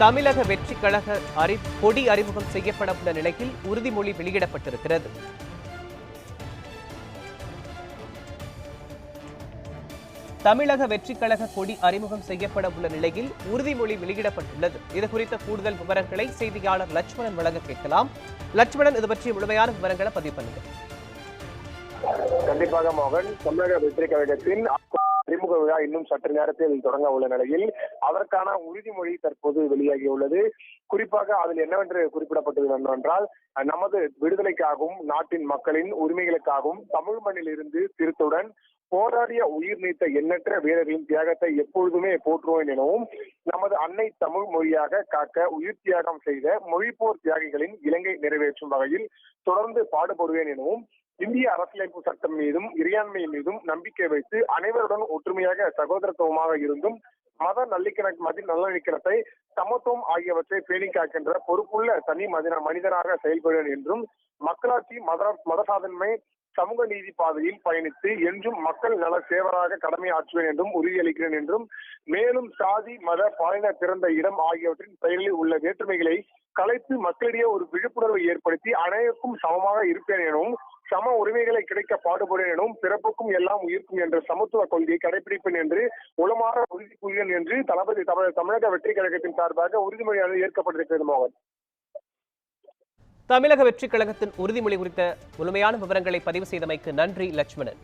தமிழக வெற்றி கழக அறி கொடி அறிமுகம் செய்யப்பட உள்ள நிலையில் உறுதிமொழி வெளியிடப்பட்டிருக்கிறது. தமிழக வெற்றி கழக கொடி அறிமுகம் செய்யப்பட உள்ள நிலையில் உறுதிமொழி வெளியிடப்பட்டுள்ளது. இது குறித்த கூடுதல் விவரங்களை செய்தியாளர் லட்சுமணன் வழங்க கேட்கலாம். லட்சுமணன் இது பற்றிய முழுமையான விவரங்களை பதிவு பண்ணுங்க கண்டிப்பாக மோகன் தமிழக வெற்றி கழகத்தின் அறிமுக விழா இன்னும் சற்று நேரத்தில் தொடங்க உள்ள நிலையில் அதற்கான உறுதிமொழி தற்போது வெளியாகியுள்ளது குறிப்பாக அதில் என்னவென்று குறிப்பிடப்பட்டது என்னவென்றால் நமது விடுதலைக்காகவும் நாட்டின் மக்களின் உரிமைகளுக்காகவும் தமிழ் மண்ணில் இருந்து திருத்துடன் போராடிய உயிர் நீத்த எண்ணற்ற வீரர்களின் தியாகத்தை எப்பொழுதுமே போற்றுவோம் எனவும் நமது அன்னை தமிழ் மொழியாக காக்க உயிர் தியாகம் செய்த மொழிப்போர் தியாகிகளின் இலங்கை நிறைவேற்றும் வகையில் தொடர்ந்து பாடுபடுவேன் எனவும் இந்திய அரசியலமைப்பு சட்டம் மீதும் இறையாண்மை மீதும் நம்பிக்கை வைத்து அனைவருடன் ஒற்றுமையாக சகோதரத்துவமாக இருந்தும் மத நல்லிக்கணக்கு மதி நல்லிணக்கணத்தை சமத்துவம் ஆகியவற்றை பேணி காக்கின்ற பொறுப்புள்ள தனி மனித மனிதனாக செயல்படுவேன் என்றும் மக்களாட்சி மத மதசாதன்மை சமூக நீதி பாதையில் பயணித்து என்றும் மக்கள் நல சேவராக கடமை ஆற்றுவேன் என்றும் உறுதியளிக்கிறேன் என்றும் மேலும் சாதி மத பாலின பிறந்த இடம் ஆகியவற்றின் பெயரில் உள்ள வேற்றுமைகளை கலைத்து மக்களிடையே ஒரு விழிப்புணர்வை ஏற்படுத்தி அனைவருக்கும் சமமாக இருப்பேன் எனவும் சம உரிமைகளை கிடைக்க பாடுபடுவேன் பிறப்புக்கும் எல்லாம் உயிர்க்கும் என்ற சமத்துவ கொள்கையை கடைபிடிப்பேன் என்று உளமாற உறுதி கூறுவேன் என்று தளபதி தமிழக தமிழக வெற்றி கழகத்தின் சார்பாக உறுதிமொழியானது ஏற்கப்பட்டிருக்கிறது மோகன். தமிழக வெற்றி கழகத்தின் உறுதிமொழி குறித்த முழுமையான விவரங்களை பதிவு செய்தமைக்கு நன்றி லட்சுமணன்.